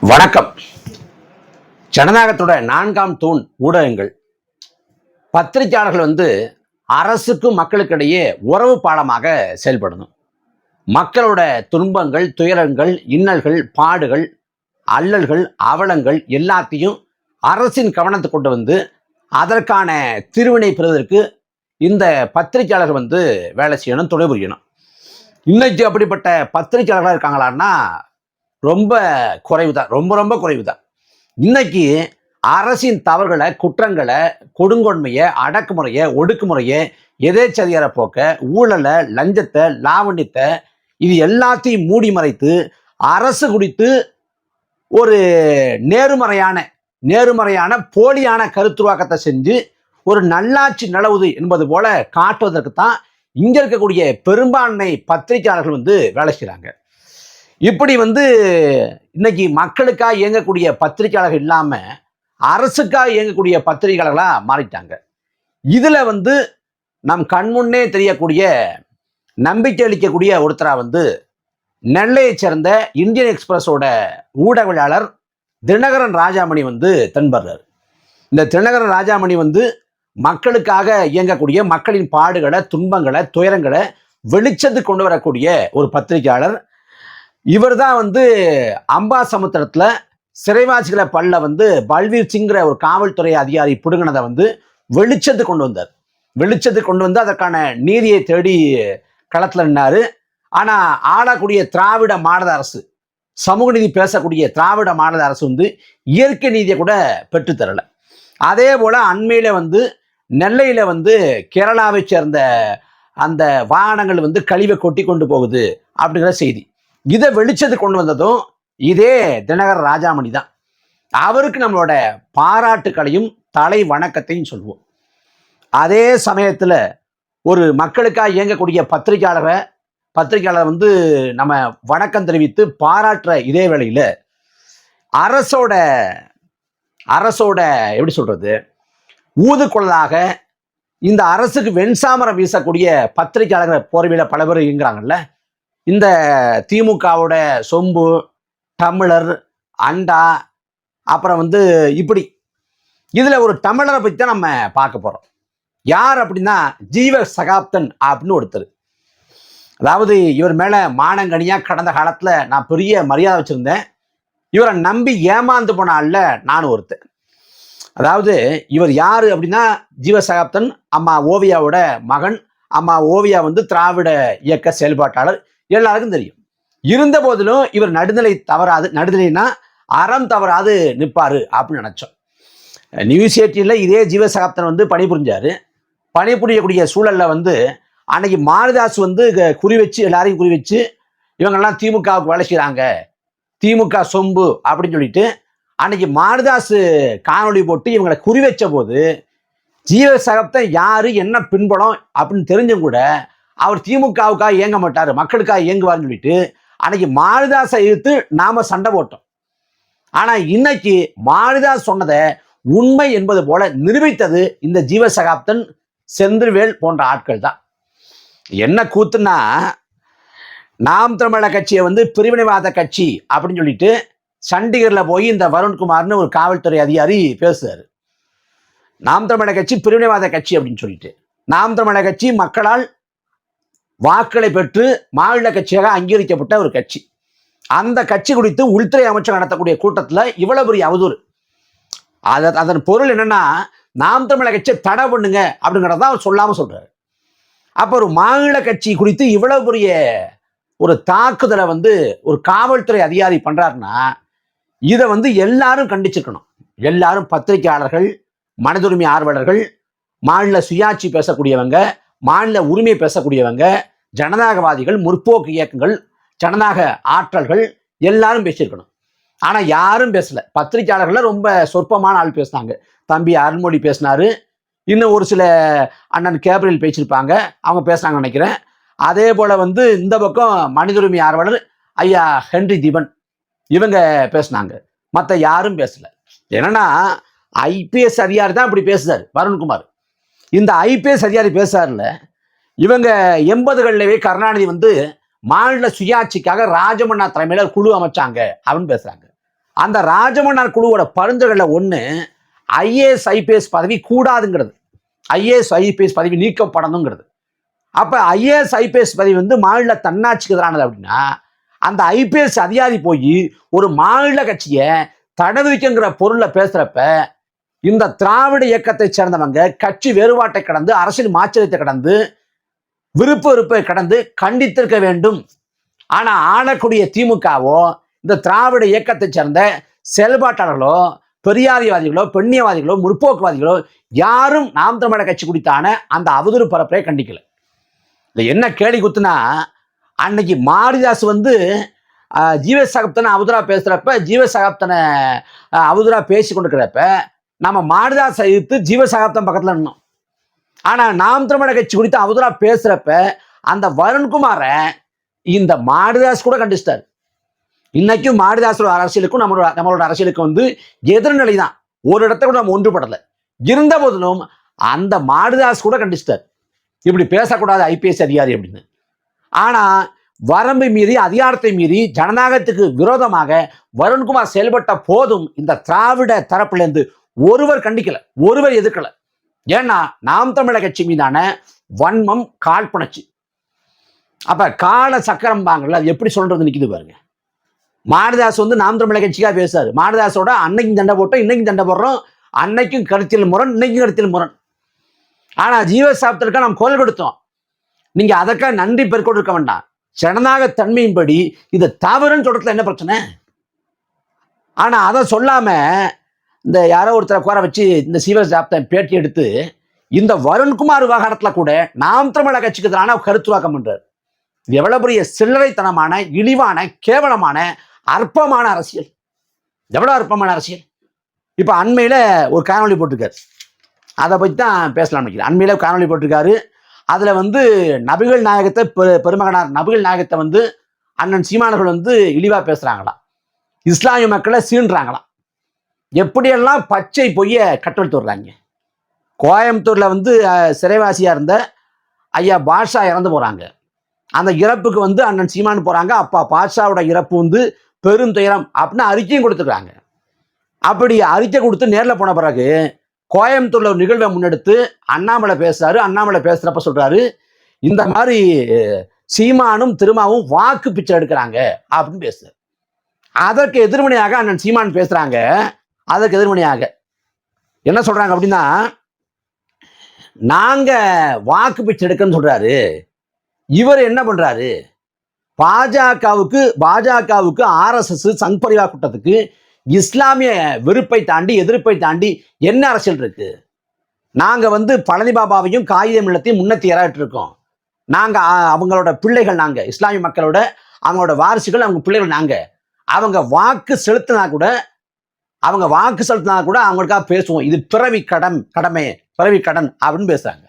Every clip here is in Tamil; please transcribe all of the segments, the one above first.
வணக்கம். ஜனநாயகத்தோட நான்காம் தூண் ஊடகங்கள். பத்திரிகையாளர்கள் வந்து அரசுக்கும் மக்களுக்கிடையே உறவு பாலமாக செயல்படணும். மக்களோட துன்பங்கள் துயரங்கள் இன்னல்கள் பாடுகள் அல்லல்கள் அவலங்கள் எல்லாத்தையும் அரசின் கவனத்தை கொண்டு வந்து அதற்கான திருவினை பெறுவதற்கு இந்த பத்திரிகையாளர்கள் வந்து வேலை செய்யணும் துணை புரியணும். இன்னைக்கு அப்படிப்பட்ட பத்திரிகையாளர்களாக இருக்காங்களான்னா ரொம்ப குறைவு தான் ரொம்ப ரொம்ப குறைவு தான் இன்னைக்கு அரசின் தவறுகளை குற்றங்களை கொடுங்கொன்மையை அடக்குமுறையை ஒடுக்குமுறையை எதேச்சதிகார போக்க ஊழலை லஞ்சத்தை லாவண்யத்தை இது எல்லாத்தையும் மூடி மறைத்து அரசு குறித்து ஒரு நேர்மறையான நேர்மறையான போலியான கருத்துருவாக்கத்தை செஞ்சு ஒரு நல்லாட்சி நிலவுது என்பது போல காட்டுவதற்கு தான் இங்கே இருக்கக்கூடிய பெரும்பான்மை பத்திரிகையாளர்கள் வந்து வேலை செய்கிறாங்க இப்படி வந்து இன்னைக்கு மக்களுக்காக இயங்கக்கூடிய பத்திரிகையாளர்கள் இல்லாம அரசுக்காக இயங்கக்கூடிய பத்திரிகையாளர்களா மாறிட்டாங்க. இதுல வந்து நம் கண்முன்னே தெரியக்கூடிய நம்பிக்கை அளிக்கக்கூடிய ஒருத்தரா வந்து நெல்லையை சேர்ந்த இந்தியன் எக்ஸ்பிரஸோட ஊடகவியலாளர் தினகரன் ராஜாமணி வந்து தென்படுறார். இந்த தினகரன் ராஜாமணி வந்து மக்களுக்காக இயங்கக்கூடிய மக்களின் பாடுகளை துன்பங்களை துயரங்களை வெளிச்சத்துக்கு கொண்டு வரக்கூடிய ஒரு பத்திரிகையாளர். இவர் தான் வந்து அம்பா சமுத்திரத்தில் சிறைவாசிகளை பல்ல வந்து பல்வீர் சிங்கிற ஒரு காவல்துறை அதிகாரி பிடுங்கினதை வந்து வெளிச்சத்து கொண்டு வந்தார். வெளிச்சத்து கொண்டு வந்து அதற்கான நீதியை தேடி களத்தில் நின்னாரு. ஆனால் ஆளக்கூடிய திராவிட மாடல் அரசு சமூக நீதி பேசக்கூடிய திராவிட மாநில அரசு வந்து இயற்கை நீதியை கூட பெற்றுத்தரல அதே போல் அண்மையில் வந்து நெல்லையில் வந்து கேரளாவை சேர்ந்த அந்த வாகனங்கள் வந்து கழிவை கொட்டி கொண்டு போகுது அப்படிங்கிற செய்தி. இதை வெளிச்சத்துக்கு கொண்டு வந்ததும் இதே தினகர் ராஜாமணி தான். அவருக்கு நம்மளோட பாராட்டுக்களையும் தலை வணக்கத்தையும் சொல்லுவோம் அதே சமயத்தில் ஒரு மக்களுக்காக இயங்கக்கூடிய பத்திரிகையாளரை பத்திரிகையாளர் வந்து நம்ம வணக்கம் தெரிவித்து பாராட்டுற இதே வேளையில் அரசோட அரசோட எப்படி சொல்கிறது ஊதுக்குள்ளதாக இந்த அரசுக்கு வெண்சாமரம் வீசக்கூடிய பத்திரிகையாளர்கள் போர்வையில் பல பேர் இயங்குறாங்கல்ல? இந்த திமுகவோட சொம்பு தமிழர் அண்டா அப்புறம் வந்து இப்படி. இதில் ஒரு தமிழரை பற்றி தான் நம்ம பார்க்க போகிறோம் யார் அப்படின்னா ஜீவ சகாப்தன் அப்படின்னு ஒருத்தர். அதாவது இவர் மேலே மானங்கனியாக கடந்த காலத்தில் நான் பெரிய மரியாதை வச்சுருந்தேன். இவரை நம்பி ஏமாந்து போன ஆளில் நானும் ஒருத்தன். அதாவது இவர் யார் அப்படின்னா ஜீவ சகாப்தன் அம்மா ஓவியாவோட மகன் அம்மா ஓவியா வந்து திராவிட இயக்க செயல்பாட்டாளர். எல்லாருக்கும் தெரியும். இருந்த போதிலும் இவர் நடுநிலை தவறாது நடுநிலைனா அறம் தவறாது நிற்பாரு அப்படின்னு நினச்சோம். நியூஸ் எயிட்டியில் இதே ஜீவசகாப்தன் வந்து பணிபுரிஞ்சாரு. பணிபுரியக்கூடிய சூழலில் வந்து அன்னைக்கு மாரிதாஸ் வந்து குறி வச்சு எல்லாரையும் குறி வச்சு இவங்கெல்லாம் திமுகவுக்கு வேலை செய்கிறாங்க திமுக சொம்பு அப்படின்னு சொல்லிட்டு அன்னைக்கு மாரிதாஸ் காணொலி போட்டு இவங்களை குறி வச்ச போது ஜீவசகப்தன் யாரு என்ன பின்படம் அப்படின்னு தெரிஞ்சும் கூட அவர் திமுகவுக்காக இயங்க மாட்டார் மக்களுக்காக இயங்குவார்னு சொல்லிட்டு அன்னைக்கு மாரிதாசை இழுத்து நாம சண்டை போட்டோம். ஆனா இன்னைக்கு மாரிதாஸ் சொன்னதை உண்மை என்பது போல நிரூபித்தது இந்த ஜீவசகாப்தன் செந்தில்வேல் போன்ற ஆட்கள் தான். என்ன கூத்துன்னா நாம் தமிழக கட்சியை வந்து பிரிவினைவாத கட்சி அப்படின்னு சொல்லிட்டு சண்டிகரில் போய் இந்த வருண்குமார்னு ஒரு காவல்துறை அதிகாரி பேசுறாரு. நாம் தமிழக கட்சி பிரிவினைவாத கட்சி அப்படின்னு சொல்லிட்டு. நாம் தமிழக கட்சி மக்களால் வாக்களை பெற்று மாநில கட்சியாக அங்கீகரிக்கப்பட்ட ஒரு கட்சி. அந்த கட்சி குறித்து உள்துறை அமைச்சர் நடத்தக்கூடிய கூட்டத்தில் இவ்வளவு பெரிய அவதூறு. அத அதன் பொருள் என்னன்னா நாம் தமிழக கட்சியை தடை பண்ணுங்க அப்படிங்கிறத அவர் சொல்லாமல் சொல்றாரு. அப்போ ஒரு மாநில கட்சி குறித்து இவ்வளவு பெரிய ஒரு தாக்குதலை வந்து ஒரு காவல்துறை அதிகாரி பண்ணுறாருன்னா இதை வந்து எல்லாரும் கண்டிச்சிருக்கணும். எல்லாரும் பத்திரிகையாளர்கள் மனதுரிமை ஆர்வலர்கள் மாநில சுயாட்சி பேசக்கூடியவங்க மாநில உரிமை பேசக்கூடியவங்க ஜனநாயகவாதிகள் முற்போக்கு இயக்கங்கள் ஜனநாயக ஆற்றல்கள் எல்லாரும் பேசியிருக்கணும். ஆனால் யாரும் பேசல. பத்திரிகையாளர்கள் ரொம்ப சொற்பமான ஆள் பேசினாங்க. தம்பி அருண்மொழி பேசினாரு. இன்னும் ஒரு சில அண்ணன் கேப்ரியல் பேசியிருப்பாங்க. அவங்க பேசுனாங்கன்னு நினைக்கிறேன். அதே போல் வந்து இந்த பக்கம் மனித உரிமை ஆர்வலர் ஐயா ஹென்றி தீபன். இவங்க பேசுனாங்க. மற்ற யாரும் பேசல. என்னன்னா ஐபிஎஸ் அதிகாரி தான் இப்படி பேசுறாரு. வருண்குமார். இந்த ஐபிஎஸ் அதிகாரி பேசுறாருல இவங்க எண்பதுகள்லவே கருணாநிதி வந்து மாநில சுயாட்சிக்காக ராஜமன்னார் தலைமையில் குழு அமைச்சாங்க அப்படின்னு பேசுறாங்க. அந்த ராஜமன்னார் குழுவோட பரிந்துரைகளில் ஒன்று ஐஏஎஸ் ஐபிஎஸ் பதவி கூடாதுங்கிறது. ஐஏஎஸ் ஐபிஎஸ் பதவி நீக்கப்படணுங்கிறது. அப்போ ஐஏஎஸ் ஐபிஎஸ் பதவி வந்து மாநில தன்னாட்சிக்கு எதிரானது அப்படின்னா அந்த ஐபிஎஸ் அதிகாரி போய் ஒரு மாநில கட்சியை தடவிக்குங்கிற பொருளை பேசுகிறப்ப இந்த திராவிட இயக்கத்தை சேர்ந்தவங்க கட்சி வேறுபாட்டை கடந்து அரசியல் மாச்சரியத்தை கடந்து விருப்ப விருப்பை கடந்து கண்டித்திருக்க வேண்டும். ஆனா ஆளக்கூடிய திமுகவோ இந்த திராவிட இயக்கத்தை சேர்ந்த செயல்பாட்டாளர்களோ பெரியாரியவாதிகளோ பெண்ணியவாதிகளோ முற்போக்குவாதிகளோ யாரும் நாம் தமிழக கட்சி குடித்தான அந்த அவதூறு பரப்பை கண்டிக்கல. இது என்ன கேலி குத்துனா அன்னைக்கு மாரிதாஸ் வந்து ஜீவசகாப்தனை அவதூறா பேசுறப்ப ஜீவசகாப்தனை அவதூறா பேசி கொண்டிருக்கிறப்ப நம்ம மாடுதா சகித்து ஜீவசகாப்தம் பக்கத்தில் பக்கத்துல ஆனால் ஆனா நாம் திருமண கட்சி குறித்து அவதூறா பேசுறப்ப அந்த வருண்குமாரை இந்த மாடுதாஸ் கூட கண்டிச்சிட்டாரு. இன்னைக்கும் மாடுதாஸோட அரசியலுக்கும் நம்மளோட நம்மளோட அரசியலுக்கும் வந்து எதிர்நிலை தான் ஒரு இடத்த கூட நம்ம ஒன்றுபடலை. இருந்த போதிலும் அந்த மாடுதாஸ் கூட கண்டிச்சிட்டார். இப்படி பேசக்கூடாது ஐபிஎஸ் அதிகாரி அப்படின்னு. ஆனா வரம்பு மீறி அதிகாரத்தை மீறி ஜனநாயகத்துக்கு விரோதமாக வருண்குமார் செயல்பட்ட போதும் இந்த திராவிட தரப்புலேருந்து ஒருவர் கண்டிக்கல ஒருவர் எதிர்க்கல. ஏன்னா நாம் தமிழக கட்சி மீதான வன்மம் காழ்ப்புணர்ச்சி அப்ப கால சக்கரம் பாங்கல்ல அது எப்படி சொல்றது நிக்குது பாருங்க. மாரிதாஸ் வந்து நாம் தமிழக கட்சிக்காக பேசுறாரு மாரிதாஸோட அன்னைக்கும் தண்டை போட்டோம் இன்னைக்கும் தண்டை போடுறோம். அன்னைக்கும் கருத்தில் முரண் இன்னைக்கும் கருத்தியல் முரண். ஆனா ஜீவ நாம் குரல் கொடுத்தோம். நீங்க அதற்காக நன்றி பெருக்கோடு இருக்க வேண்டாம். ஜனநாயக தன்மையின்படி இது தவறுன்னு சொல்றதுல என்ன பிரச்சனை? ஆனா அதை சொல்லாம இந்த யாரோ ஒருத்தரை குறை வச்சு இந்த சீவ ஜாப்தன் பேட்டி எடுத்து இந்த வருண்குமார் விவகாரத்தில் கூட நாம் தமிழக கட்சிக்கு எதிரான கருத்துவாக்கம் பண்றார். எவ்வளவு பெரிய சில்லறைத்தனமான இழிவான கேவலமான அற்பமான அரசியல். எவ்வளோ அற்பமான அரசியல். இப்போ அண்மையில் ஒரு காணொலி போட்டிருக்காரு. அதை பற்றி தான் பேசலாம்னு நினைக்கிறேன். அண்மையில் காணொலி போட்டிருக்காரு. அதில் வந்து நபிகள் நாயகத்தை பெரு- பெருமகனார் நபிகள் நாயகத்தை வந்து அண்ணன் சீமானர்கள் வந்து இழிவாக பேசுகிறாங்களாம் இஸ்லாமிய மக்களை சீன்றாங்களாம் எப்படியெல்லாம் பச்சை பொய்ய கட்டெழுத்து வர்றாங்க? கோயம்புத்தூர்ல வந்து சிறைவாசியாக சிறைவாசியா இருந்த ஐயா பாஷா இறந்து போறாங்க. அந்த இறப்புக்கு வந்து அண்ணன் சீமான் போறாங்க. அப்பா பாஷாவோட இறப்பு வந்து பெருந்துயரம் அப்படின்னு அறிக்கையும் கொடுத்துக்கிறாங்க அப்படி அறிக்கை கொடுத்து நேரில் போன பிறகு கோயம்புத்தூர்ல ஒரு நிகழ்வை முன்னெடுத்து அண்ணாமலை பேசுறாரு. அண்ணாமலை பேசுறப்ப சொல்றாரு இந்த மாதிரி சீமானும் திருமாவும் வாக்கு பிச்சை எடுக்கிறாங்க அப்படின்னு பேசு அதற்கு எதிர்மனையாக அண்ணன் சீமான் பேசுறாங்க. அதற்கு எதிர்மனையாக என்ன சொல்றாங்க அப்படின்னா நாங்க வாக்கு பிச்சை எடுக்கன்னு சொல்றாரு. இவர் என்ன பண்றாரு? பாஜகவுக்கு பாஜகவுக்கு ஆர்எஸ்எஸ் சங் பரிவார் கூட்டத்துக்கு இஸ்லாமிய வெறுப்பை தாண்டி எதிர்ப்பை தாண்டி என்ன அரசியல் இருக்கு? நாங்க வந்து பழனி பாபாவையும் மில்லத்தையும் இல்லத்தையும் முன்னத்தி இருக்கோம். நாங்க அவங்களோட பிள்ளைகள் நாங்க இஸ்லாமிய மக்களோட அவங்களோட வாரிசுகள் அவங்க பிள்ளைகள் நாங்க. அவங்க வாக்கு செலுத்தினா கூட அவங்க வாக்கு செலுத்தினா கூட அவங்களுக்காக பேசுவோம். இது பிறவி கடன் கடமை பிறவி கடன் அப்படின்னு பேசுறாங்க.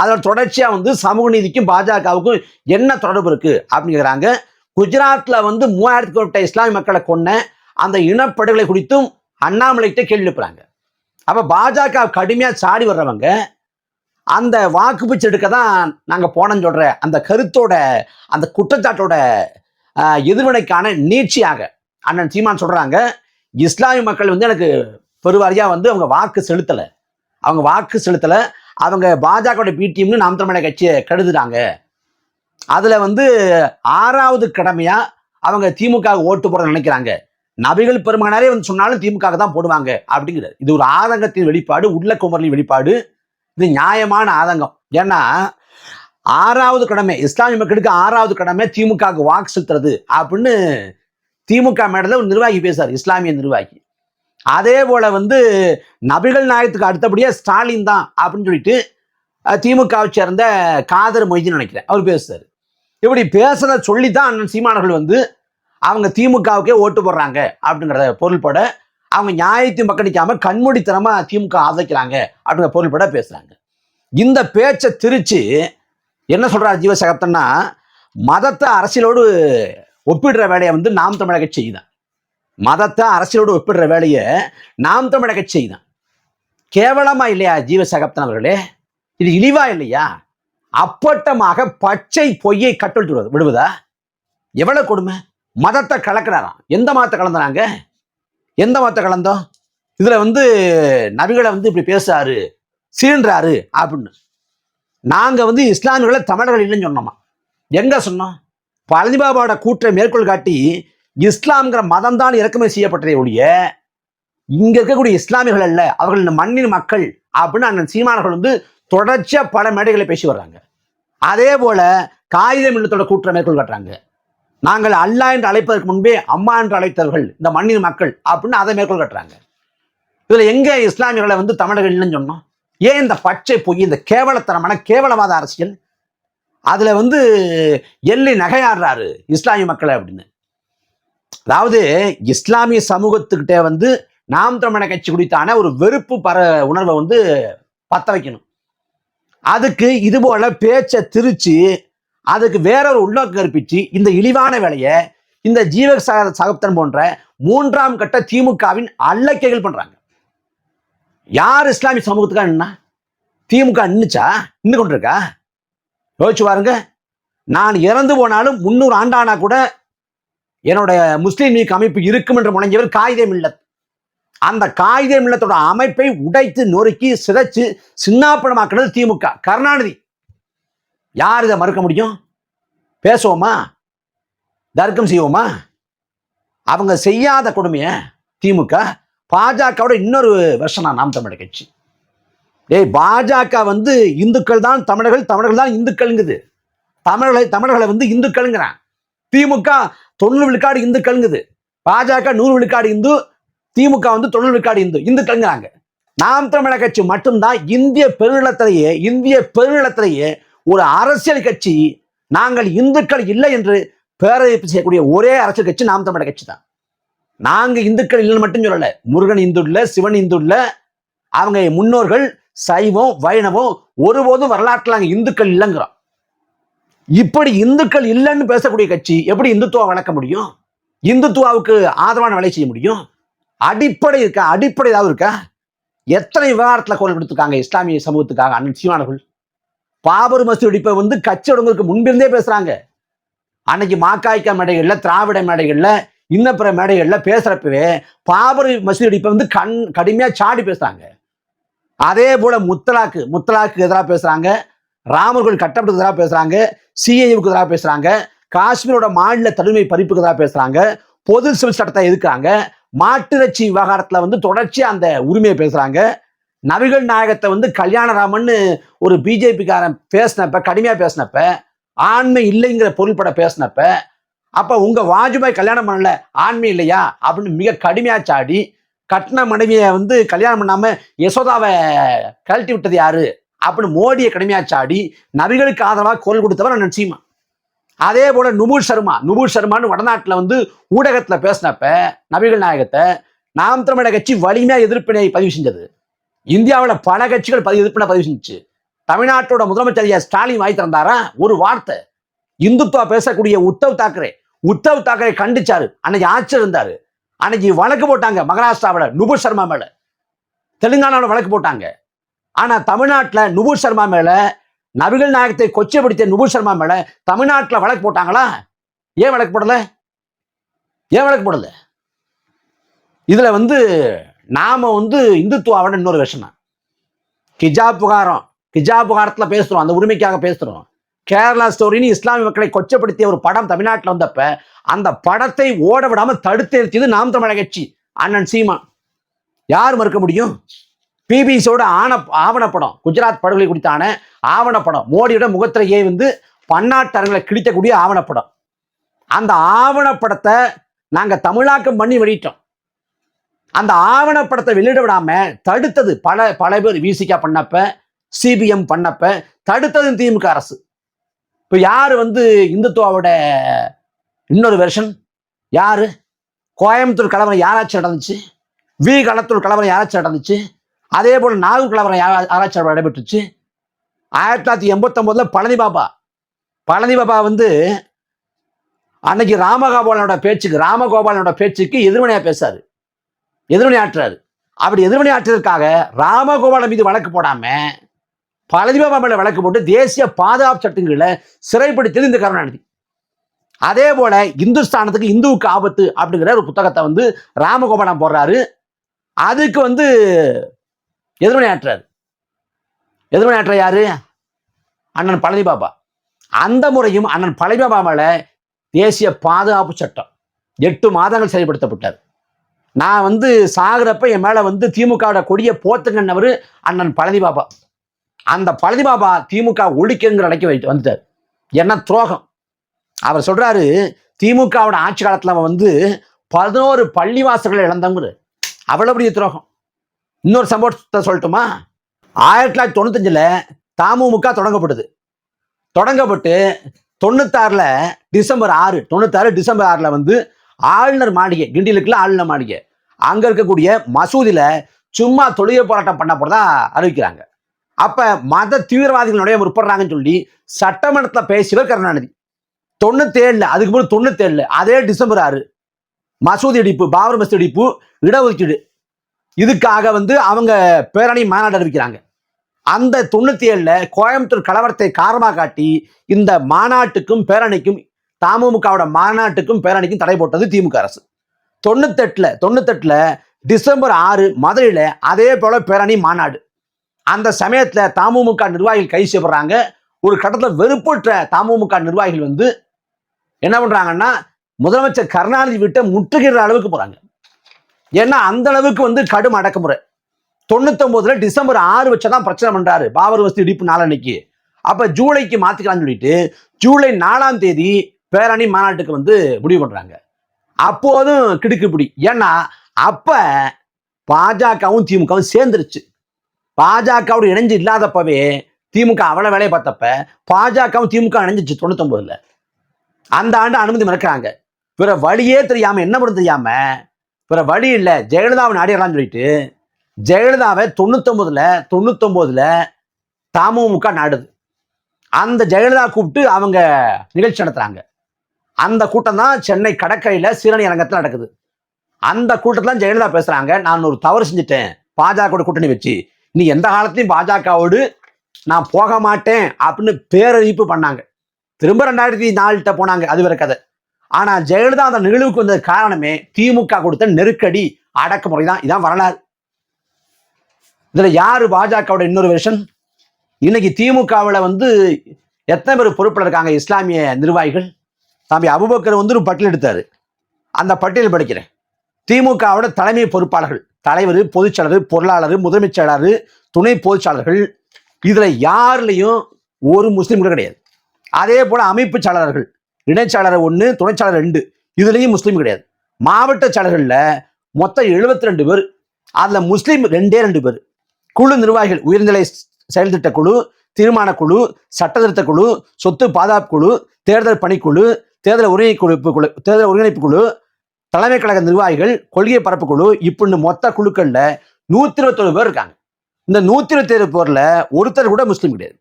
அதோட தொடர்ச்சியா வந்து சமூக நீதிக்கும் பாஜகவுக்கும் என்ன தொடர்பு இருக்கு அப்படின்னு கேக்குறாங்க. குஜராத்ல வந்து மூவாயிரத்துக்கு மேற்பட்ட இஸ்லாமிய மக்களை கொன்ன அந்த இனப்படுகொலை குறித்தும் அண்ணாமலைகிட்ட கேள்வி எழுப்புறாங்க. அப்ப பாஜக கடுமையா சாடி வர்றவங்க அந்த வாக்கு பிச்சை எடுக்க தான் நாங்க போனோம்னு சொல்ற அந்த கருத்தோட அந்த குற்றச்சாட்டோட எதிர்வினைக்கான நீட்சியாக அண்ணன் சீமான் சொல்றாங்க. இஸ்லாமிய மக்கள் வந்து எனக்கு பெருவாரியா வந்து அவங்க வாக்கு செலுத்தலை. அவங்க வாக்கு செலுத்தலை. அவங்க பாஜகவோட பிடிஎம்னு நாம் தமிழக கட்சியை கருதுறாங்க அதுல வந்து ஆறாவது கடமையா அவங்க திமுக ஓட்டு போட நினைக்கிறாங்க. நபிகள் பெருமகனாரே வந்து சொன்னாலும் திமுக தான் போடுவாங்க அப்படிங்கிறது இது ஒரு ஆதங்கத்தின் வெளிப்பாடு உள்ள குமரலின் வெளிப்பாடு. இது நியாயமான ஆதங்கம். ஏன்னா ஆறாவது கடமை இஸ்லாமிய மக்களுக்கு ஆறாவது கடமை திமுக வாக்கு செலுத்துறது அப்படின்னு திமுக மேடல ஒரு நிர்வாகி பேசுறாரு இஸ்லாமிய நிர்வாகி. அதே போல வந்து நபிகள் நாயகத்துக்கு அடுத்தபடியா ஸ்டாலின் தான் அப்படின்னு சொல்லிட்டு திமுகவை சேர்ந்த காதர் மொய்தின்னு நினைக்கிறேன் அவர் பேசுறாரு. இப்படி பேசுறத சொல்லி தான் அண்ணன் சீமானர்கள் வந்து அவங்க திமுகவுக்கே ஓட்டு போடுறாங்க அப்படிங்கிறத பொருள்பட அவங்க நியாயத்தையும் பக்கடிக்காம கண்மூடித்தனமா திமுக ஆதரிக்கிறாங்க அப்படிங்கிற பொருள்பட பேசுறாங்க. இந்த பேச்சை திரிச்சு என்ன சொல்றாரு ஜீவசகத்தன்னா மதத்தை அரசியலோடு ஒப்பிடுற வேலையை வந்து நாம் தமிழக கட்சி தான் மதத்தை அரசியலோடு ஒப்பிடுற வேலையை நாம் தமிழக கட்சி தான் கேவலமா இல்லையா ஜீவசகப்தன் அவர்களே? இது இழிவா இல்லையா? அப்பட்டமாக பச்சை பொய்யை கட்டொழித்து விடுவது விடுவதா? எவ்வளவு கொடுமை? மதத்தை கலக்கிறாராம். எந்த மதத்தை கலந்துறாங்க எந்த மதத்தை கலந்தோம்? இதுல வந்து நபிகளை வந்து இப்படி பேசுறாரு சீன்றாரு அப்படின்னு. நாங்க வந்து இஸ்லாமியர்களை தமிழர்கள் இல்லைன்னு சொன்னோமா? எங்க சொன்னோம்? பழனிபாபாவோட கூற்றை மேற்கோள் காட்டி இஸ்லாம்ங்கிற மதம் தான் இறக்குமதி செய்யப்பட்டதே ஒழிய இங்க இருக்கக்கூடிய இஸ்லாமியர்கள் அல்ல அவர்கள் இந்த மண்ணின் மக்கள் அப்படின்னு அண்ணன் சீமானர்கள் வந்து தொடர்ச்சியா பல மேடைகளை பேசி வர்றாங்க. அதே போல காகிதம் இல்லத்தோட கூற்றை மேற்கொள் காட்டுறாங்க. நாங்கள் அல்லா என்று அழைப்பதற்கு முன்பே அம்மா என்று அழைத்தவர்கள் இந்த மண்ணின் மக்கள் அப்படின்னு அதை மேற்கொள் காட்டுறாங்க. இதுல எங்க இஸ்லாமியர்களை வந்து தமிழர்கள் இல்லைன்னு சொன்னோம்? ஏன் இந்த பச்சை பொய் இந்த கேவலத்தனமான கேவலவாத அரசியல்? அதுல வந்து எள்ளி நகையாடுறாரு இஸ்லாமிய மக்களை அப்படின்னு. அதாவது இஸ்லாமிய சமூகத்துக்கிட்ட வந்து நாம் தமிழர் கட்சி குறித்தான ஒரு வெறுப்பு பர உணர்வை வந்து பத்த வைக்கணும். அதுக்கு இது போல பேச்சை திரிச்சு அதுக்கு வேற ஒரு உள்நோக்கம் கற்பிச்சு இந்த இழிவான வேலையை இந்த ஜீவ சக சகப்தன் போன்ற மூன்றாம் கட்ட திமுகவின் அல்லக்கைகள் பண்றாங்க. யார் இஸ்லாமிய சமூகத்துக்கா நின்னா? திமுக நின்னுச்சா? நின்று கொண்டிருக்கா? யோசிச்சு பாருங்க. நான் இறந்து போனாலும் முன்னூறு ஆண்டானா கூட என்னோட முஸ்லீம் லீக் அமைப்பு இருக்கும் என்று முனைஞ்சவர் காகிதே மில்லத். அந்த காகிதே மில்லத்தோட அமைப்பை உடைத்து நொறுக்கி சிதைச்சு சின்னாப்பணமாக்கினது திமுக. கருணாநிதி. யார் இதை மறுக்க முடியும்? பேசுவோமா? தர்க்கம் செய்வோமா? அவங்க செய்யாத கொடுமைய திமுக பாஜகவோட இன்னொரு வருஷனா நாம் தமிழ் கட்சி. டேய் பாஜக வந்து இந்துக்கள் தான் தமிழர்கள் தமிழர்கள் தான் இந்துக்கள்ங்குது. தமிழர்களை தமிழர்களை வந்து இந்துக்கள்ங்கிறான். திமுக தொண்ணூறு விழுக்காடு இந்துக்கள்ங்குது. பாஜக நூறு விழுக்காடு இந்து திமுக வந்து தொண்ணூறு விழுக்காடு இந்து இந்துக்கள்ங்கிறாங்க. நாம் தமிழர் கட்சி மட்டும்தான் இந்திய பெருநிலத்திலேயே இந்திய பெருநிலத்திலேயே ஒரு அரசியல் கட்சி நாங்கள் இந்துக்கள் இல்லை என்று பேரவைப்பு செய்யக்கூடிய ஒரே அரசியல் கட்சி நாம் தமிழர் கட்சி தான். நாங்கள் இந்துக்கள் இல்லைன்னு மட்டும் சொல்லலை. முருகன் இந்து சிவன் இந்து அவங்க முன்னோர்கள் சைவம் வைணவம் ஒருபோதும் வரலாற்றில் நாங்க இந்துக்கள் இல்லைங்கிறோம் இப்படி இந்துக்கள் இல்லைன்னு பேசக்கூடிய கட்சி எப்படி இந்துத்துவா வளர்க்க முடியும்? இந்துத்துவாவுக்கு ஆதரவான வேலை செய்ய முடியும்? அடிப்படை இருக்கா? அடிப்படை ஏதாவது இருக்கா? எத்தனை விவகாரத்தில் குரல் கொடுத்துருக்காங்க இஸ்லாமிய சமூகத்துக்காக அண்ணன் சீமானவர்கள் பாபர் மசூதி இடிப்பை வந்து கட்சி தொடங்குறதுக்கு முன்பிருந்தே பேசுறாங்க. அன்னைக்கு மாக்காய்க்கா மேடைகள்ல திராவிட மேடைகள்ல இன்ன பிற மேடைகள்ல பேசுறப்பவே பாபர் மசூதி அடிப்பை வந்து கண் கடுமையா சாடி பேசுறாங்க. அதே போல முத்தலாக்கு முத்தலாக்கு எதிராக பேசுறாங்க. ராமர்கள் கட்டப்பட்டு எதிராக பேசுறாங்க. சிஏவுக்கு எதிராக பேசுறாங்க. காஷ்மீரோட மாநில தனிமை பறிப்புக்கு எதிராக பேசுறாங்க. பொது சிவில் சட்டத்தை எதுக்குறாங்க மாட்டிறைச்சி விவகாரத்துல வந்து தொடர்ச்சியா அந்த உரிமையை பேசுறாங்க. நபிகள் நாயகத்தை வந்து கல்யாணராமன் ஒரு பிஜேபிக்காரன் பேசினப்ப கடுமையா பேசினப்ப ஆண்மை இல்லைங்கிற பொருள்பட பேசினப்ப அப்ப உங்க வாஜ்பாய் கல்யாணம் பண்ணல ஆண்மை இல்லையா? அப்படின்னு மிக கடுமையா சாடி கட்டின மனைவியை வந்து கல்யாணம் பண்ணாம யசோதாவை கழட்டி விட்டது யாரு? அப்படின்னு மோடியை கடுமையா சாடி நபிகளுக்கு ஆதரவாக குரல் கொடுத்தவர் நான் சீமா. அதே போல நுபுர் சர்மா நுபுர் சர்மான்னு வடநாட்டுல வந்து ஊடகத்துல பேசினப்ப நபிகள் நாயகத்தை நாம் தமிழக கட்சி வலிமையா எதிர்ப்பினை பதிவு செஞ்சது. இந்தியாவில் பல கட்சிகள் பதிவு எதிர்ப்பினை பதிவு செஞ்சுச்சு. தமிழ்நாட்டோட முதலமைச்சர் ஸ்டாலின் வாய் திறந்தாரா? ஒரு வார்த்தை. இந்துத்துவா பேசக்கூடிய உத்தவ் தாக்கரே உத்தவ் தாக்கரே கண்டிச்சாரு. அன்னைக்கு ஆட்சியர் இருந்தாரு. அன்னைக்கு வழக்கு போட்டாங்க மகாராஷ்டிராவில் நுபு சர்மா மேல. தெலுங்கானாவில் வழக்கு போட்டாங்க. ஆனா தமிழ்நாட்டில் நுபு சர்மா மேல நபிகள் நாயகத்தை கொச்சப்படுத்திய நுபு சர்மா மேல தமிழ்நாட்டில் வழக்கு போட்டாங்களா? ஏன் வழக்கு போடல? ஏன் வழக்கு போடல? இதுல வந்து நாம வந்து இந்துத்துவாவோட இன்னொரு விஷயம் கிஜா புகாரம். கிஜா புகாரத்தில் பேசுறோம். அந்த உரிமைக்காக பேசுறோம். கேரளா ஸ்டோரின்னு இஸ்லாமிய மக்களை கொச்சப்படுத்திய ஒரு படம் தமிழ்நாட்டில் வந்தப்ப அந்த படத்தை ஓட விடாம தடுத்து நிறுத்தியது நாம் தமிழக கட்சி. அண்ணன் சீமா யார் மறுக்க முடியும்? பிபிசியோட ஆன ஆவணப்படம் குஜராத் படுகொலை குறித்தான ஆவணப்படம் மோடியோட முகத்திரையே வந்து பன்னாட்டரங்களை கிழிக்கக்கூடிய ஆவணப்படம் அந்த ஆவணப்படத்தை நாங்கள் தமிழாக்கம் பண்ணி வெளியிட்டோம். அந்த ஆவணப்படத்தை வெளியிட விடாம தடுத்தது பல பல பேர் விசிகா பண்ணப்ப சிபிஎம் பண்ணப்ப தடுத்தது திமுக அரசு. இப்போ யார் வந்து இந்துத்துவாவோட இன்னொரு வெர்ஷன் யார்? கோயம்புத்தூர் கலவரம் யாராச்சும் நடந்துச்சு? வி களத்தூர் கலவரம் யாராச்சும் நடந்துச்சு? அதே போல் நாகூர் கலவரம் யாரா யாராச்சும் நடைபெற்றுச்சு? ஆயிரத்தி தொள்ளாயிரத்தி எண்பத்தொம்போதில் பழனி பாபா. பழனி பாபா வந்து அன்னைக்கு ராமகோபாலனோட பேச்சுக்கு ராமகோபாலனோட பேச்சுக்கு எதிர்மனையாக பேசாரு. எதிர்வினை ஆற்றுறாரு அப்படி எதிர்வினை ஆற்றுறதுக்காக ராமகோபாலன் மீது வழக்கு போடாமல் பழனிபாபா மேல வழக்கு போட்டு தேசிய பாதுகாப்பு சட்டங்களை சிறைப்படுத்தியது இந்த கருணாநிதி. அதே போல இந்துஸ்தானத்துக்கு இந்துவுக்கு ஆபத்து அப்படிங்கிற ஒரு புத்தகத்தை வந்து ராமகோபாலம் போடுறாரு. அதுக்கு வந்து எதிர்வினையாற்றாரு எதிர்வினையாற்ற யாரு? அண்ணன் பழனி பாபா. அந்த முறையும் அண்ணன் பழனிபாபா மேல தேசிய பாதுகாப்பு சட்டம் எட்டு மாதங்கள் செயல்படுத்தப்பட்டார் நான் வந்து சாகுறப்ப என் மேல வந்து திமுகவோட கொடியை போத்துங்கன்னவர் அண்ணன் பழனி பாபா. அந்த பழனி பாபா திமுக ஒழிக்கங்கிற அடைக்க வைத்து வந்துட்டார். என்ன துரோகம்? அவர் சொல்றாரு திமுகவோட ஆட்சி காலத்தில் அவன் வந்து பதினோரு பள்ளிவாசல்களை இழந்தவங்க அவ்வளோ பெரிய துரோகம். இன்னொரு சம்பவத்தை சொல்லட்டுமா? ஆயிரத்தி தொள்ளாயிரத்தி தொண்ணூத்தஞ்சில் தமுமுக தொடங்கப்படுது தொடங்கப்பட்டு தொண்ணூத்தாறில் டிசம்பர் ஆறு தொண்ணூத்தாறு டிசம்பர் ஆறில் வந்து ஆளுநர் மாளிகை கிண்டியில் ஆளுநர் மாளிகை அங்கே இருக்கக்கூடிய மசூதியில் சும்மா தொழில் போராட்டம் பண்ண போகிறதா அறிவிக்கிறாங்க. அப்ப மத தீவிரவாதிகளுடைய முற்படுறாங்கன்னு சொல்லி சட்டமன்றத்தில் பேசியவர் கருணாநிதி. தொண்ணூத்தேழுல அதுக்கு முன்னாடி தொண்ணூத்தேழுல அதே டிசம்பர் ஆறு மசூதி இடிப்பு பாபர் மசூதி இடிப்பு இடஒதுக்கீடு. இதுக்காக வந்து அவங்க பேரணி மாநாடு அறிவிக்கிறாங்க. அந்த தொண்ணூத்தி ஏழுல கோயம்புத்தூர் கலவரத்தை காரணமாக காட்டி இந்த மாநாட்டுக்கும் பேரணிக்கும் தமுமுகவோட மாநாட்டுக்கும் பேரணிக்கும் தடை போட்டது திமுக அரசு. தொண்ணூத்தெட்டுல தொண்ணூத்தெட்டுல டிசம்பர் ஆறு மதுரையில அதே போல பேரணி மாநாடு. அந்த சமயத்தில் தமுமுக நிர்வாகிகள் கை செய்யப்படுறாங்க ஒரு கட்டத்தில் வெறுப்புற்ற தமுமுக நிர்வாகிகள் வந்து என்ன பண்ணுறாங்கன்னா முதலமைச்சர் கருணாநிதி விட்டு முற்றுகிற அளவுக்கு போகிறாங்க ஏன்னா அந்த அளவுக்கு வந்து கடும் அடக்குமுறை. தொண்ணூத்தொம்பதுல டிசம்பர் ஆறு வச்சதான் பிரச்சனை பண்றாரு. பாபர் வசதி இடிப்பு நாளன்னைக்கு. அப்ப ஜூலைக்கு மாத்திக்கலாம்னு சொல்லிட்டு ஜூலை நாலாம் தேதி பேரணி மாநாட்டுக்கு வந்து முடிவு பண்றாங்க. அப்போதும் கிடுக்குப்பிடி. ஏன்னா அப்ப பாஜகவும் திமுகவும் சேர்ந்துருச்சு. பாஜகவோடு இணைஞ்சு இல்லாதப்பவே திமுக அவ்வளோ வேலையை பார்த்தப்ப பாஜகவும் திமுக இணைஞ்சிச்சு தொண்ணூத்தொம்பதுல அந்த ஆண்டு அனுமதி மறுக்கிறாங்க. பிற வழியே தெரியாம என்ன பண்ண தெரியாம பிற வழி இல்லை. ஜெயலலிதாவை நாடிடலாம்னு சொல்லிட்டு ஜெயலலிதாவை தொண்ணூத்தொன்பதுல தொண்ணூத்தொன்பதுல தமுமுக நாடுது. அந்த ஜெயலலிதா கூப்பிட்டு அவங்க நிகழ்ச்சி நடத்துறாங்க. அந்த கூட்டம் தான் சென்னை கடற்கரையில சீரணி அரங்கத்தில் நடக்குது. அந்த கூட்டத்தில் ஜெயலலிதா பேசுறாங்க. நான் ஒரு தவறு செஞ்சுட்டேன். பாஜக கூட்டணி வச்சு நீ எந்த காலத்தையும் பாஜகவோடு நான் போக மாட்டேன் அப்படின்னு பேரறிவிப்பு பண்ணாங்க. திரும்ப ரெண்டாயிரத்தி நாலுகிட்ட போனாங்க. அது வேற கதை. ஆனா ஜெயலலிதா அந்த நிகழ்வுக்கு வந்தது காரணமே திமுக கொடுத்த நெருக்கடி அடக்குமுறை தான். இதான் வரலாறு. இதுல யாரு பாஜகவோட இன்னொரு வெர்ஷன் இன்னைக்கு திமுகவில் வந்து எத்தனை பேர் பொறுப்பில் இருக்காங்க இஸ்லாமிய நிர்வாகிகள்? தம்பி அபுபக்கர் வந்து ஒரு பட்டியல் எடுத்தாரு. அந்த பட்டியல் படிக்கிறேன். திமுகவோட தலைமை பொறுப்பாளர்கள். தலைவர் பொதுச்செயலர் பொருளாளர் முதன்மைச் செயலாளர் துணை பொதுச்சாளர்கள் இதுல யாருலையும் ஒரு முஸ்லீம் கூட கிடையாது. அதே போல அமைப்பு செயலாளர்கள் இணைச்சாளர் ஒன்று துணைச்சாளர் ரெண்டு இதுலேயும் முஸ்லீம் கிடையாது. மாவட்ட செயலர்களில் மொத்தம் 72 ரெண்டு பேர் அதில் முஸ்லீம் ரெண்டே ரெண்டு பேர். குழு நிர்வாகிகள் உயர்நிலை செயல்திட்ட குழு தீர்மான குழு சட்டத்திருத்த குழு சொத்து பாதுகாப்பு குழு தேர்தல் பணிக்குழு தேர்தல் ஒருங்கிணைப்பு குழு தேர்தல் ஒருங்கிணைப்பு குழு தலைமை கழக நிர்வாகிகள் கொள்கை பரப்பு குழு இப்படின்னு மொத்த குழுக்கள்ல நூத்தி இருபத்தொரு பேர் இருக்காங்க. இந்த நூத்தி இருபத்தி ஏழு பேர்ல ஒருத்தர் கூட முஸ்லீம் கிடையாது.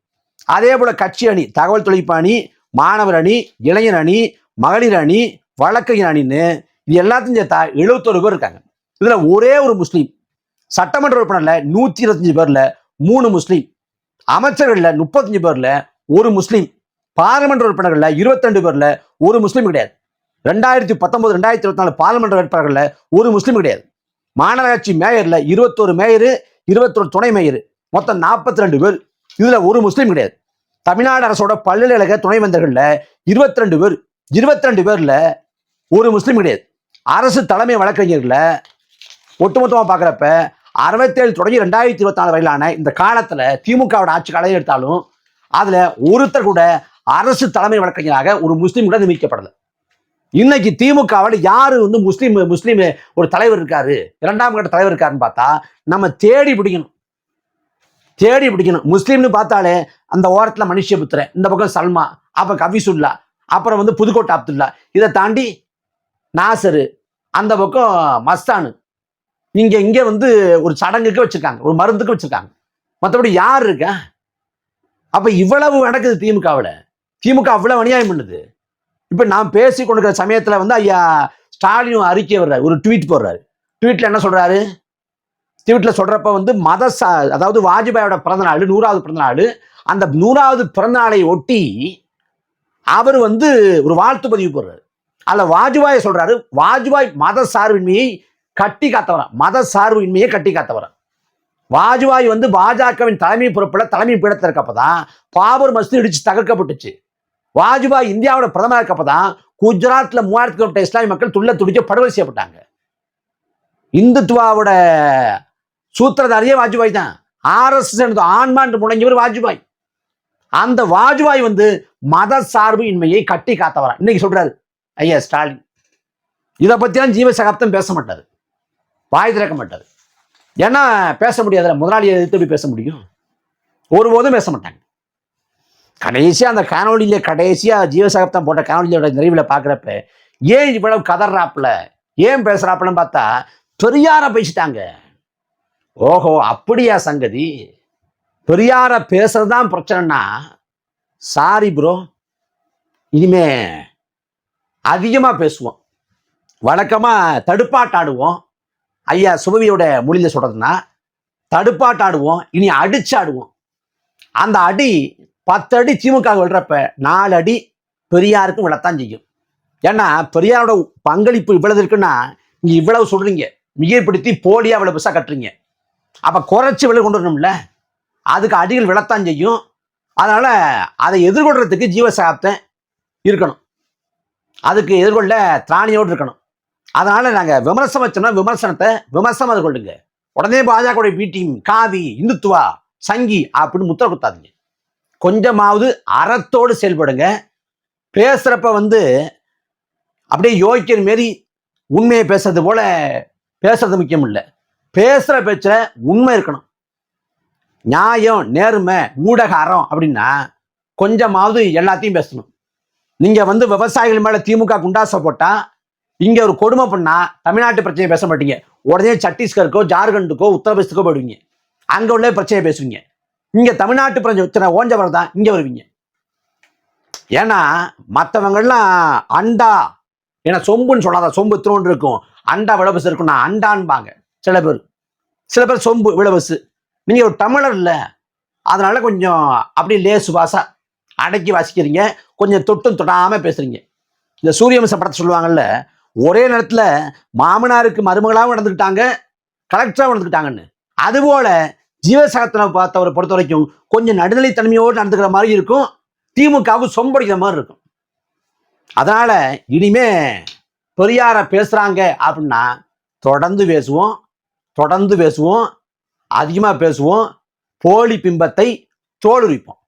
அதே போல கட்சி அணி தகவல் தொழில்நுட்ப அணி மாணவர் அணி இளைஞர் அணி மகளிர் அணி வழக்கறிஞர் அணின்னு இது எல்லாத்தையும் சேர்த்தா எழுபத்தொரு பேர் இருக்காங்க. இதுல ஒரே ஒரு முஸ்லீம். சட்டமன்ற உறுப்பினர்ல நூத்தி இருபத்தஞ்சு பேர்ல மூணு முஸ்லீம். அமைச்சர்கள்ல முப்பத்தஞ்சு பேர்ல ஒரு முஸ்லீம். பாராளுமன்ற உறுப்பினர்கள்ல 22 பேர்ல ஒரு முஸ்லீம் கிடையாது. ரெண்டாயிரத்தி பத்தொன்பது ரெண்டாயிரத்தி இருபத்தி நாலு பாராளுமன்ற வேட்பாளர்களில் ஒரு முஸ்லீம் கிடையாது. மாநகராட்சி மேயரில் இருபத்தோரு மேயர் இருபத்தொரு துணை மேயர். மொத்தம் நாற்பத்தி ரெண்டு பேர். இதில் ஒரு முஸ்லீம் கிடையாது. தமிழ்நாடு அரசோட பல்கலைக்கழக துணைவேந்தர்களில் இருபத்தி ரெண்டு பேர். இருபத்தி ரெண்டு பேரில் ஒரு முஸ்லீம் கிடையாது. அரசு தலைமை வழக்கறிஞர்களில் ஒட்டுமொத்தமாக பார்க்குறப்ப அறுபத்தேழு தொடங்கி ரெண்டாயிரத்தி இருபத்தி நாலு வரையிலான இந்த காலத்தில் திமுகவோட ஆட்சி கலை எடுத்தாலும் அதில் ஒருத்தர் கூட அரசு தலைமை வழக்கறிஞராக ஒரு முஸ்லீம் கூட நியமிக்கப்படலை. இன்னைக்கு திமுகவில் யாரு வந்து முஸ்லீம் முஸ்லீம் ஒரு தலைவர் இருக்காரு? இரண்டாம் கட்ட தலைவர் இருக்காருன்னு பார்த்தா நம்ம தேடி பிடிக்கணும். தேடி பிடிக்கணும். முஸ்லீம்னு பார்த்தாலே அந்த ஓரத்துல மனுஷபுத்திரன் இந்த பக்கம் சல்மா அப்ப கவிசுல்லா அப்புறம் வந்து புதுக்கோட்டை அப்துல்லா. இதை தாண்டி நாசரு அந்த பக்கம் மஸ்தானு. இங்க இங்க வந்து ஒரு சடங்குக்கு வச்சிருக்காங்க. ஒரு மருந்துக்கு வச்சிருக்காங்க. மற்றபடி யார் இருக்கா? அப்ப இவ்வளவு நடக்குது திமுகவில். திமுக அவ்வளவு அநியாயம் பண்ணுது. இப்போ நான் பேசி கொண்டிருக்கிற சமயத்தில் வந்து ஐயா ஸ்டாலின் அறிக்கை வர்றாரு. ஒரு ட்வீட் போடுறாரு. ட்வீட்டில் என்ன சொல்கிறாரு ட்வீட்டில் சொல்கிறப்ப வந்து மத ச- அதாவது வாஜ்பாயோட பிறந்தநாள் நூறாவது பிறந்தநாள் அந்த நூறாவது பிறந்தநாளை ஒட்டி அவர் வந்து ஒரு வாழ்த்து பதிவு போடுறாரு. அதில் வாஜ்பாயை சொல்கிறாரு வாஜ்பாய் மத சார்பின்மையை கட்டி காத்தவரா? மத சார்பின்மையை கட்டி காத்தவரா? வாஜ்பாய் வந்து பாஜகவின் தலைமை பொறுப்பில் தலைமை பீடத்தில் இருக்கப்பதான் பாபர் மஸ்தி இடிச்சு தகர்க்கப்பட்டுச்சு. வாஜ்பாய் இந்தியாவோட பிரதமர் இருக்கப்பதான் குஜராத்ல மூவாயிரத்துக்கு மேற்பட்ட இஸ்லாமிய மக்கள் துள்ள துடிச்சு படுகொலை செய்யப்பட்டாங்க. இந்துத்துவாவோட சூத்திரதாரியே வாஜ்பாய் தான். ஆர்எஸ் ஆன்மாண்டு முழங்கியவர் வாஜ்பாய். அந்த வாஜ்பாய் வந்து மத சார்பு இன்மையை கட்டி காத்தவரா. இன்னைக்கு சொல்றாரு ஐயா ஸ்டாலின். இதை பத்திலாம் ஜீவசகாப்தம் பேச மாட்டாரு. வாய் திறக்க மாட்டாரு. ஏன்னா பேச முடியாதுல முதலாளியை எதிர்த்து போய் பேச முடியும்? ஒருபோதும் பேச மாட்டாங்க. கடைசியாக அந்த காணொலியில் கடைசியாக ஜீவசகாப்தம் போட்ட காணொலியோட நிறைவில் பார்க்குறப்ப ஏன் இவ்வளவு கதறாப்புல ஏன் பேசுகிறாப்புலன்னு பார்த்தா பெரியாரை பேசிட்டாங்க. ஓஹோ அப்படியா சங்கதி? பெரியாரை பேசுறது தான் பிரச்சனைனா சாரி ப்ரோ இனிமே அதிகமாக பேசுவோம். வழக்கமாக தடுப்பாட்டாடுவோம். ஐயா சுபவியோட மொழியில் சொல்கிறதுனா தடுப்பாட்டாடுவோம். இனி அடிச்சாடுவோம். அந்த அடி பத்து அடி திமுக விழுறப்ப நாலு அடி பெரியாருக்கும் விழத்தான் செய்யும். ஏன்னா பெரியாரோட பங்களிப்பு இவ்வளவு இருக்குன்னா நீங்க இவ்வளவு சொல்றீங்க. மிகைப்படுத்தி போலியா இவ்வளவு பெருசா கட்டுறீங்க. அப்ப குறைச்சு விலை கொண்டு வரணும்ல. அதுக்கு அடிகள் விழத்தான் செய்யும். அதனால அதை எதிர்கொள்றதுக்கு ஜீவசாப்தம் இருக்கணும். அதுக்கு எதிர்கொள்ள திராணியோடு இருக்கணும். அதனால நாங்க விமர்சனம் வச்சோம்னா விமர்சனத்தை விமர்சனம் அது கொள்ளுங்க உடனே பாஜக பி டீம் காவி இந்துத்துவா சங்கி அப்படின்னு முத்திர குத்தாதீங்க. கொஞ்சமாவது அறத்தோடு செயல்படுங்க. பேசுறப்ப வந்து அப்படியே யோகிக்கிற மாரி உண்மையை பேசுறது போல பேசுறது முக்கியம் இல்லை. பேசுற பேச்சில் உண்மை இருக்கணும். நியாயம் நேர்மை ஊடக அறம் அப்படின்னா கொஞ்சமாவது எல்லாத்தையும் பேசணும். நீங்கள் வந்து விவசாயிகள் மேலே திமுக குண்டாசை போட்டால் இங்கே ஒரு கொடுமை பண்ணால் தமிழ்நாட்டு பிரச்சனையை பேச மாட்டீங்க. உடனே சத்தீஸ்கருக்கோ ஜார்க்கண்டுக்கோ உத்தரப்பிரதேசத்துக்கோ போயிடுவீங்க. அங்கே உள்ள பிரச்சனையை பேசுவீங்க. இங்க தமிழ்நாட்டு பிரச்சனை ஓஞ்சவர் தான் இங்க வருவீங்க. ஏன்னா மற்றவங்கெல்லாம் அண்டா ஏன்னா சொம்புன்னு சொல்லாத சொம்பு இத்தினோண்டு இருக்கும். அண்டா விளபஸ் இருக்கும் நான் அண்டான்பாங்க. சில பேர். சில பேர் சொம்பு விளபசு. நீங்க ஒரு தமிழர் இல்லை அதனால கொஞ்சம் அப்படியே லேசு வாசா அடக்கி வாசிக்கிறீங்க. கொஞ்சம் தொட்டும் தொடாம பேசுறீங்க. இந்த சூரியவம்ச படத்தை சொல்லுவாங்கல்ல ஒரே நேரத்துல மாமனாருக்கு மருமகளாகவும் நடந்துக்கிட்டாங்க கலெக்டராகவும் நடந்துக்கிட்டாங்கன்னு அதுபோல ஜீவசகத்தனை பார்த்தவரை பொறுத்த வரைக்கும் கொஞ்சம் நடுநிலைத்தன்மையோடு நடந்துக்கிற மாதிரி இருக்கும். திமுகவுக்கு சொம்படிக்கிற மாதிரி இருக்கும். அதனால இனிமே பெரியார பேசுறாங்க அப்படின்னா தொடர்ந்து பேசுவோம் தொடர்ந்து பேசுவோம் அதிகமாக பேசுவோம். போலி பிம்பத்தை தோலுரிப்போம்.